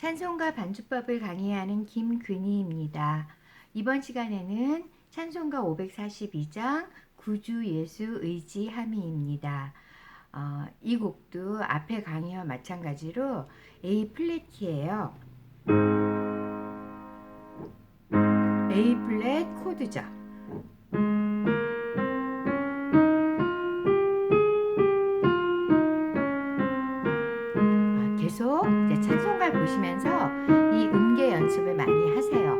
찬송가 반주법을 강의하는 김근희입니다. 이번 시간에는 찬송가 542장 구주 예수 의지함이입니다. 어, 이 곡도 앞에 강의와 마찬가지로 A 플랫 키예요. A 플랫 코드죠. 아, 계속 찬송가를 보시면서 이 음계 연습을 많이 하세요.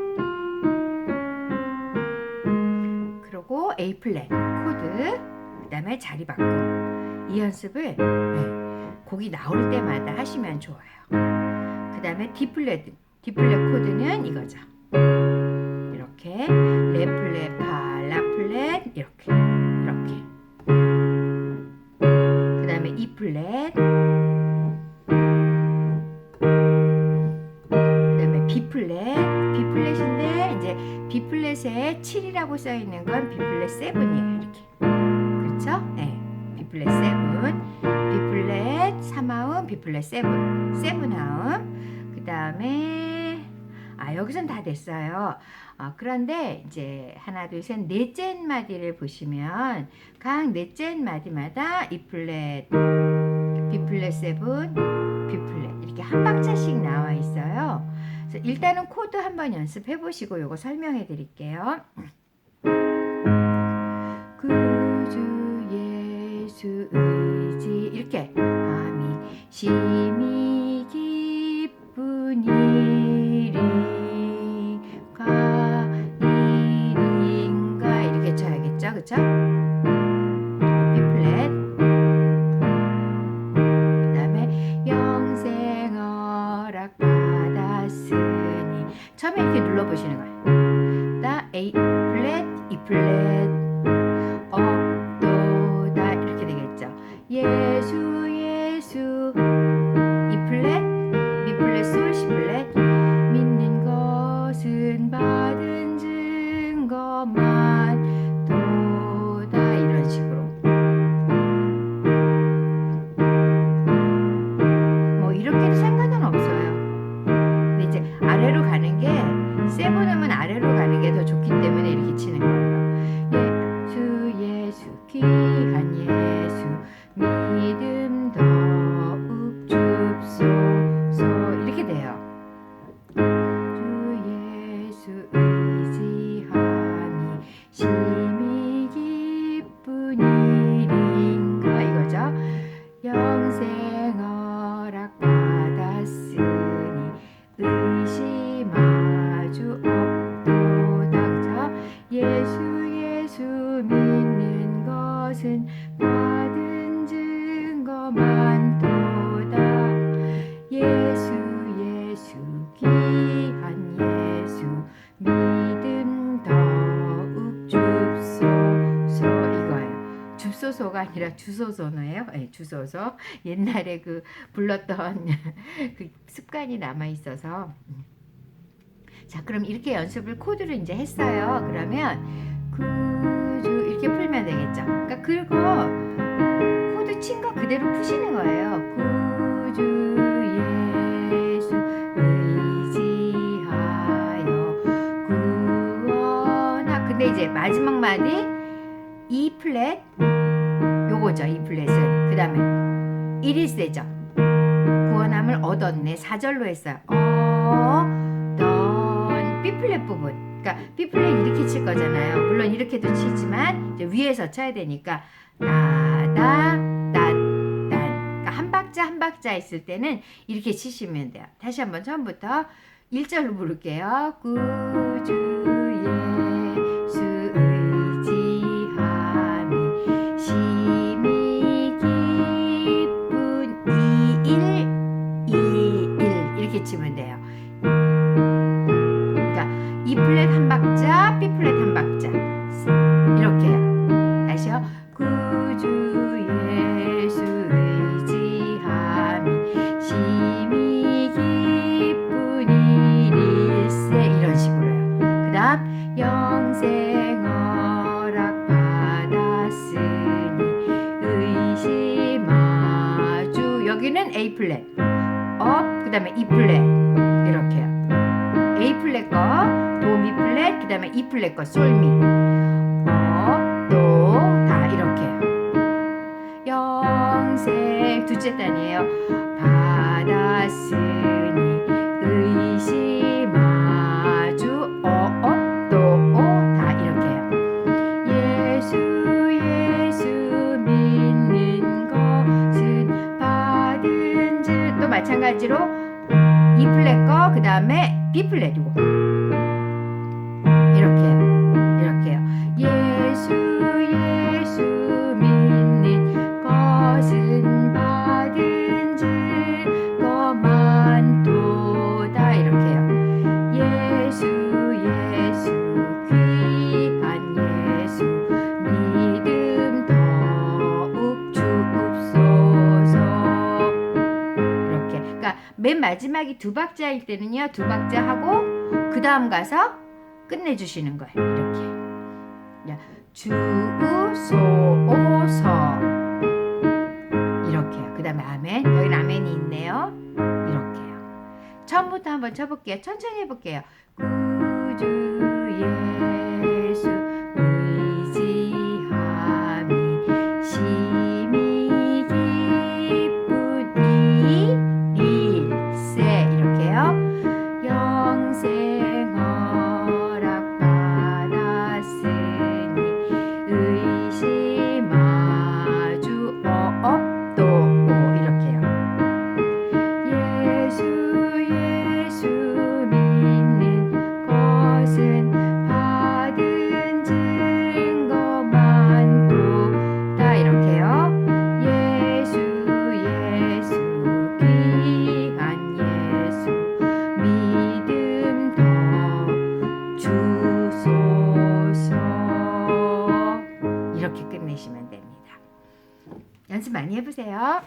그리고 A 플랫 코드, 그다음에 자리 바꿈 이 연습을 네, 곡이 나올 때마다 하시면 좋아요. 그다음에 D 플랫, D 플랫 코드는 이거죠. 이렇게 레 플랫, 파, 라 플랫 이렇게 이렇게. 그다음에 E 플랫. B 플랫, B 플랫인데 이제 B 플랫에 7이라고 써 있는 건 B 플랫 7이에요. 이렇게. 그렇죠? 네. B 플랫 7, B 플랫 3화음, B 플랫 7, 7화음. 그다음에 아 여기선 다 됐어요. 어, 그런데 이제 하나, 둘, 셋 넷째 마디를 보시면 각 넷째 마디마다 E 플랫, B 플랫 7, B 플랫 이렇게 한 박자씩 나와 있어요. 일단은 코드 한번 연습해 보시고 요거 설명해 드릴게요. 구주 예수 처음에 이렇게 눌러보시는 거예요. 나 A 플랫 E 플랫 억도다 이렇게 되겠죠. 예수 예수 E 플랫 B 플랫 솔 C 플랫 줍소서가 아니라 주소서네요. 네, 주소서. 옛날에 그 불렀던 그 습관이 남아 있어서. 자, 그럼 이렇게 연습을 코드를 이제 했어요. 그러면 구주 이렇게 풀면 되겠죠. 그러니까 그거 코드 친 거 그대로 푸시는 거예요. 구주 마지막 마디 E 플랫 요거죠. E 플랫은 그 다음에 1일세죠. 구원함을 얻었네. 4절로 했어요. 얻던 B 플랫 부분. 그러니까 B 플랫 이렇게 칠 거잖아요. 물론 이렇게도 치지만 위에서 쳐야 되니까 나다 딴 그러니까 한 박자 한 박자 있을 때는 이렇게 치시면 돼요. 다시 한번 처음부터 1절로 부를게요. 구주 치면 돼요. 그러니까 E 플랫 한 박자, B 플랫 한 박자 이렇게요. 다시요. 구주 예수 의지함이 심히 기쁜 일일세 이런 식으로요. 그다음 영생 허락 받았으니 의심 아주 여기는 A 플랫 업 그 다음에 E 플랫 A 플랫 거, 도, 미 플랫, 그 다음에 E 플랫 거, 솔, 미. 어, 도, 다 이렇게. 영생, 둘째 단이에요. 받았으니 의심 마찬가지로 E 플랫 거, 그 다음에 B 플랫이고. 맨 마지막이 두 박자일 때는요 두 박자 하고 그 다음 가서 끝내주시는 거예요. 이렇게. 야, 주소서 이렇게요. 그 다음에 아멘. 여기 아멘이 있네요. 이렇게요. 처음부터 한번 쳐볼게요. 천천히 해볼게요. 구주 해보세요.